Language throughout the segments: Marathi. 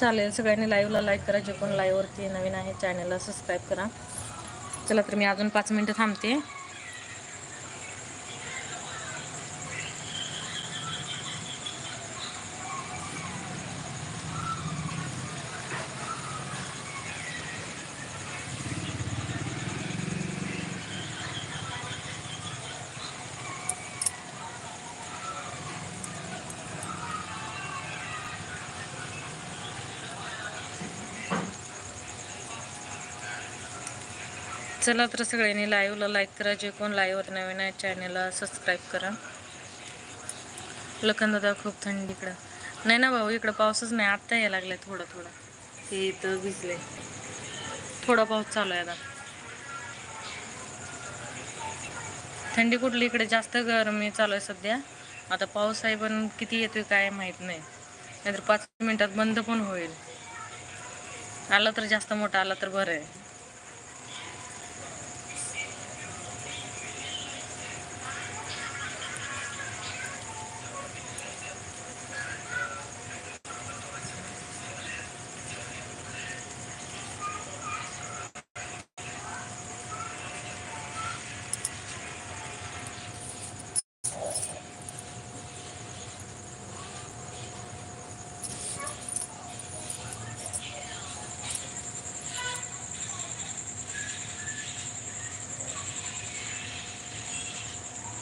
चालेल. सगळ्यांनी लाईव्हला लाईक करा. जे कोण लाईव्हवरती नवीन आहे चॅनलला सबस्क्राईब करा. चला तर मी अजून पाच मिनटं थांबते. चला तर सगळ्यांनी लाईव्हला लाईक करा. जे कोण लाईव्हवर नवीन आहे चॅनलला सबस्क्राईब करा. लखन दादा खूप थंडी इकडं. नाही ना भाऊ इकडं पाऊसच नाही. आत्ता यायला लागलाय थोडं थोडं. हे इथं भिजले थोडा पाऊस चालू आहे आता. थंडी कुठली? इकडे जास्त गरमी चालू आहे सध्या. आता पाऊस आहे पण किती येतोय काय माहीत नाही. नाहीतर पाच मिनिटात बंद पण होईल. आला तर जास्त मोठा आला तर बरं आहे.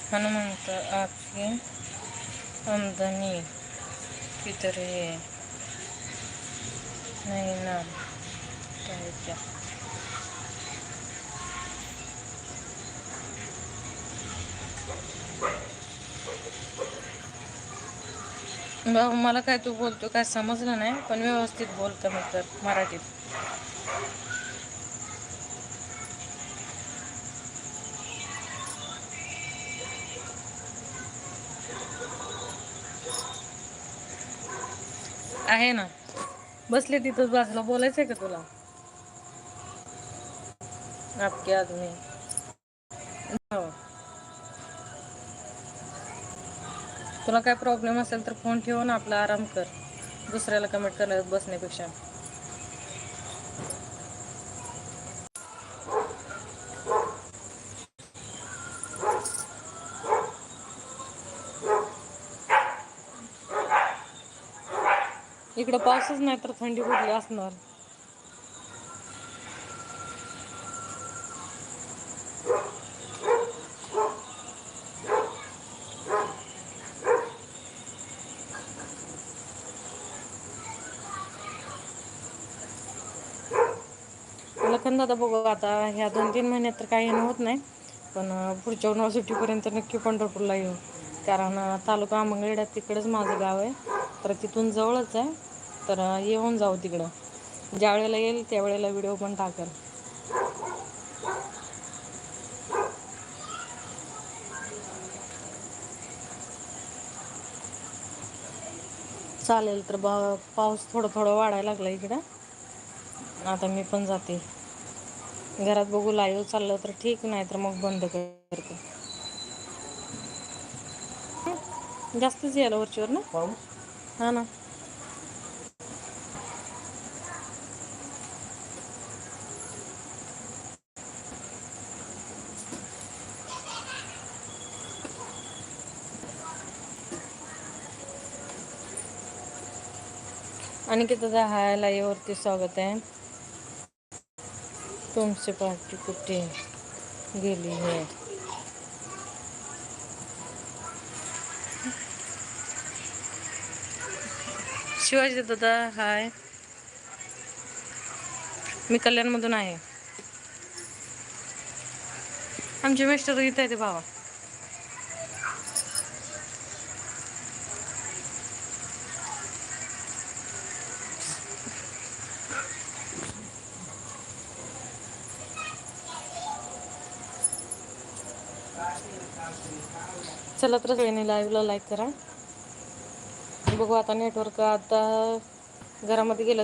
हनुमंत आपकी आमदनी किती है नहीं ना काय क्या भाऊ मला काय तू बोलतो काय समजलं नाही पण व्यवस्थित बोलतं मग तर मराठीत. आहे ना. बसले तिथंच बाजूला बोलायचंय का तुला? आपके आदमी हो. तुला काय प्रॉब्लेम असेल तर फोन ठेवून आपला आराम कर. दुसऱ्याला कमेंट करण्यात बसण्यापेक्षा. इकडं पाऊसच नाही तर थंडी कुठली असणार? लखन दादा बघू आता ह्या दोन तीन महिन्यात तर काही होत नाही पण पुढच्या सुट्टीपर्यंत नक्की पंढरपूरला येऊ. कारण तालुका मंगळवेढा तिकडंच माझं गाव आहे. तर तिथून जवळच आहे. तर येऊन जाऊ तिकडं. ज्या वेळेला येईल त्यावेळेला व्हिडिओ पण टाकेल. चालेल तर बा पाऊस थोडं थोडं वाढायला लागला इकडं. आता मी पण जाते. घरात बघू लाईव्ह चाललं तर ठीक नाही तर मग बंद करते. जास्तच यायला वरचीवर ना? हा ना. आणि किती हाय लाईव्हवरती स्वागत आहे. तुमची पार्टी कुठे गेली है शिवाजी दादा हाय. मी कल्याणमधून आहे. आमचे मिस्टर इथं आहे ते भावा. चला तर लाईव्हला लाईक करा. बघू आता नेटवर्क आता घरामध्ये गेलं